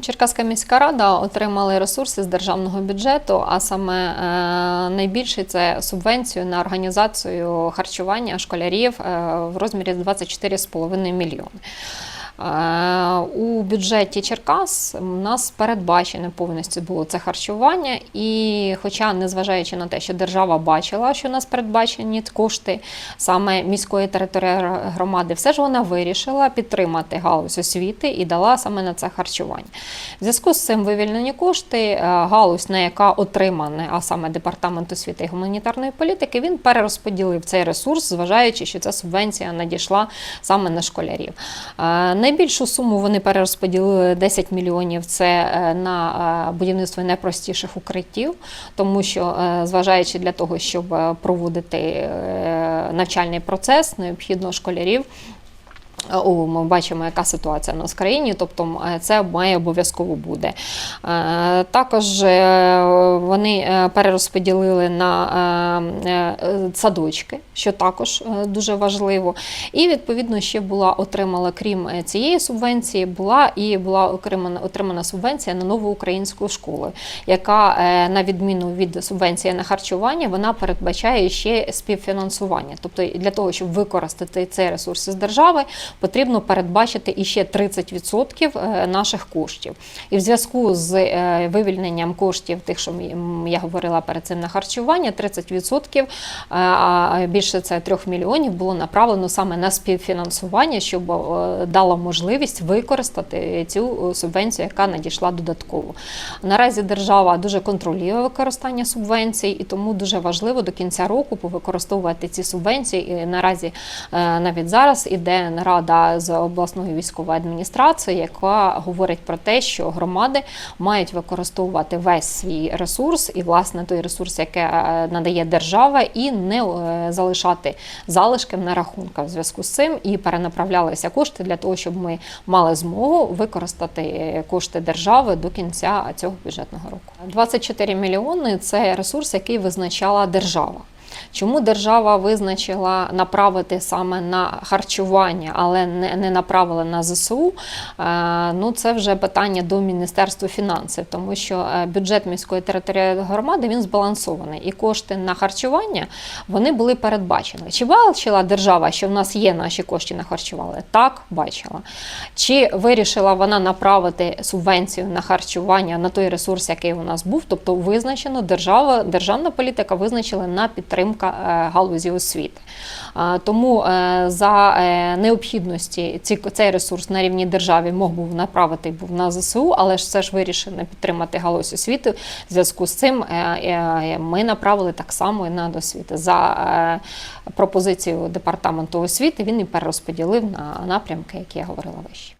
Черкаська міська рада отримала ресурси з державного бюджету, а саме е, найбільше це субвенцію на організацію харчування школярів е, в розмірі 24,5 мільйони. Е, У бюджеті Черкас у нас передбачене повністю було це харчування, і хоча, незважаючи на те, що держава бачила, що у нас передбачені кошти саме міської територіальної громади, все ж вона вирішила підтримати галузь освіти і дала саме на це харчування. В зв'язку з цим вивільнені кошти, е, галузь, на яка отримане, а саме департамент освіти і гуманітарної політики, він перерозподілив цей ресурс, зважаючи, що ця субвенція надійшла саме на школярів. Найбільшу суму вони перерозподілили 10 мільйонів. Це е, на е, будівництво найпростіших укриттів, тому що, е, зважаючи для того, щоб проводити навчальний процес, необхідно школярів. О, ми бачимо, яка ситуація нас в країні, тобто е, це має обов'язково буде. Е, Також е, вони е, перерозподілили на е, е, садочки, що також е, дуже важливо. І відповідно ще була отримала, крім е, цієї субвенції, була і була отримана, отримана субвенція на нову українську школу, яка е, на відміну від субвенції на харчування, вона передбачає ще співфінансування. Тобто для того, щоб використати цей ресурс з держави, потрібно передбачити іще 30% е, наших коштів. І в зв'язку з е, вивільненням коштів, тих, що я говорила перед цим на харчування, 30%, е, а більше це 3 мільйонів було направлено саме на співфінансування, щоб дало можливість використати цю субвенцію, яка надійшла додатково. Наразі держава дуже контролює використання субвенцій, і тому дуже важливо до кінця року повикористовувати ці субвенції. І наразі навіть зараз іде нарада з обласною військовою адміністрацією, яка говорить про те, що громади мають використовувати весь свій ресурс і власне той ресурс, який е, надає держава, і не е, залишати залишки на рахунках в зв'язку з цим і перенаправлялися кошти для того, щоб ми мали змогу використати е, кошти держави до кінця цього бюджетного року. 24 мільйони це ресурс, який визначала держава. Чому держава визначила направити саме на харчування, але не, направила на ЗСУ? Е, ну це вже питання до Міністерства фінансів, тому що е, бюджет міської територіальної громади він збалансований, і кошти на харчування вони були передбачені. Чи бачила держава, що в нас є наші кошти на харчування? Так, бачила. Чи вирішила вона направити субвенцію на харчування на той ресурс, який у нас був? Тобто визначено держава, державна політика визначила на підтримка е, галузі освіти. Тому е, за е, необхідності цей ресурс на рівні держави мог був направити був на ЗСУ, але ж все ж вирішено підтримати галузь освіти. В зв'язку з цим ми направили так само і на освіти. За пропозицією департаменту освіти він і перерозподілив на напрямки, які я говорила вище.